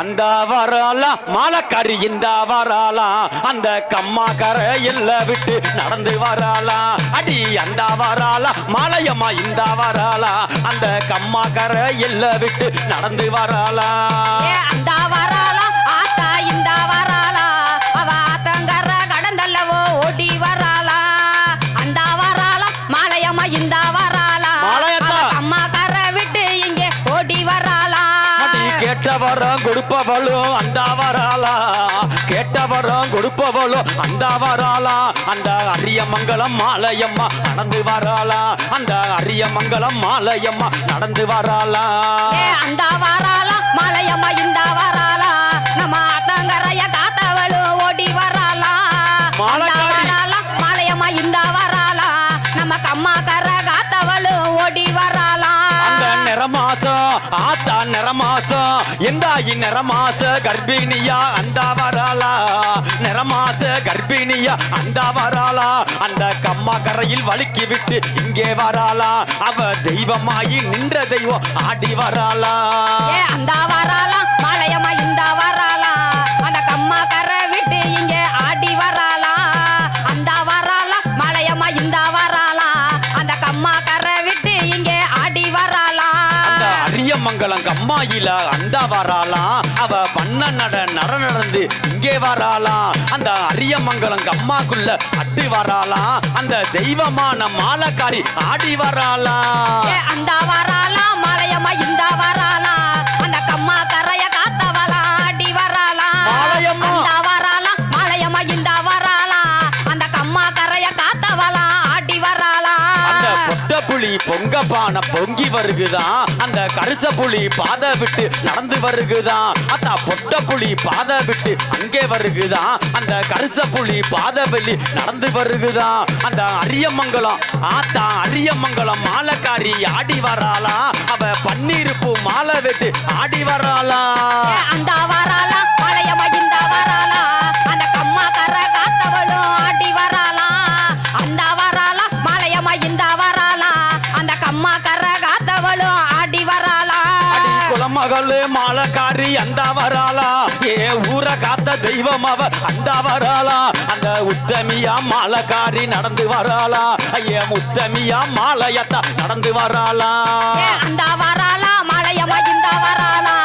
அந்த வராலா மாலக்காரி இந்த வராலா அந்த கம்மா கரையில் விட்டு நடந்து வராலா. அடி அந்த வராலா மாலையம்மா இந்த வராலா அந்த கம்மா கரையில் விட்டு நடந்து வராலா. கேட்டவரம் கொடுப்பவளும் அந்த வராளா கேட்டவரம் கொடுப்பவளும் அந்த வராளா அந்த அரியமங்கலம் மாலையம்மா நடந்து வராளா. அந்த அரியமங்கலம் மாலையம்மா நடந்து வராளா. அந்த வராளா மாலையம்மா இந்த வராளா நம்ம ஆத்தங்கரைய காத்தவளும் ஓடி வராளா. வராளா மாலையம்மா இந்த வராளா நம்ம கம்மா கர காத்தவளும் ஓடி வராளா. அந்த நிறமாசம் நிறமாசம். எந்தாயி நிறமாச கர்ப்பிணியா அந்த வராளா? நிறமாச கர்ப்பிணியா அந்த வராளா? அந்த கம்மா கரையில் வழுக்கி விட்டு இங்கே வராளா? அவ தெய்வமாயி நின்ற தெய்வம் ஆடி வராளா. அந்த வரா கம்மாயில அந்த வராலாம் அவ பண்ண நட நட நடந்து இங்கே வராலாம் அந்த அரியமங்கலம் கம்மாக்குள்ள அட்டு வராலாம் அந்த தெய்வமான மாலக்காரி ஆடி வராலாம் ஏ அந்த வராளா மாலையம்மா இந்த வராலாம் அந்த கம்மா பொங்க பான பொங்கி வருகுதான் அந்த கருச புலி பாதை விட்டு நடந்து வருகுதான் அந்த பொட்ட புலி பாதை விட்டு அங்கே வருகுதான் அந்த கருச புலி பாதை வெளி நடந்து வருகுதான் அந்த அரியமங்கலம் ஆத்தா அரியமங்கலம் மாலைக்காரி ஆடி வராளா? அவ பன்னீர் பூ மாலை வெட்டு ஆடி வராளா? அந்த வராளா குலமகளு மாலக்காரி அந்த வராளா ஏ ஊர காத்த தெய்வம் அவ அந்த வராளா அந்த உத்தமியா மாலக்காரி நடந்து வராளா? ஐய முத்தமியா மாலையத்தா நடந்து வராளா? அந்த வராளா மலையம்மா இந்த வராளா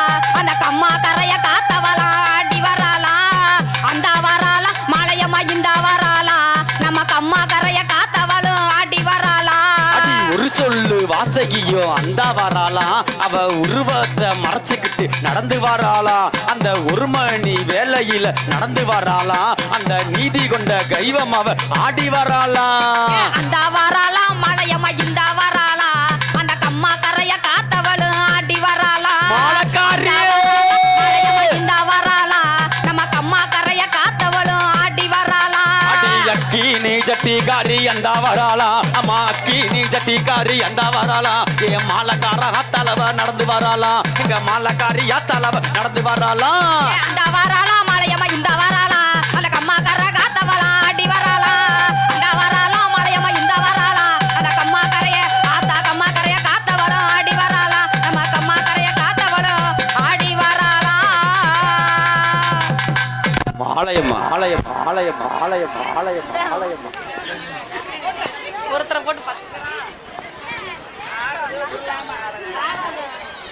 வாசகியோ அந்த வராளா? அவ உருவத்தை மறைச்சுக்கிட்டு நடந்து வராளா? அந்த ஒரு மணி வேலையில நடந்து வராளா? அந்த நீதி கொண்ட கைவம் அவ ஆடி வராளா? அந்த வராளா நீ ஜட்டிகாரி அந்த வராளா அம்மா அக்கி நீ ஜட்டிகாரி அந்த வராளா என் மாலக்கார ஆத்தாளவ நடந்து வராளா? எங்க மாலக்காரியா ஆத்தாளவ நடந்து வராளா? அந்த வராளா இந்த வராளா ஆலயம்மா ஆலயம்மா ஆலயம்மா ஆலயம்மா ஆலயம்மா ஆலயம்மா ஒருத்தரை போட்டு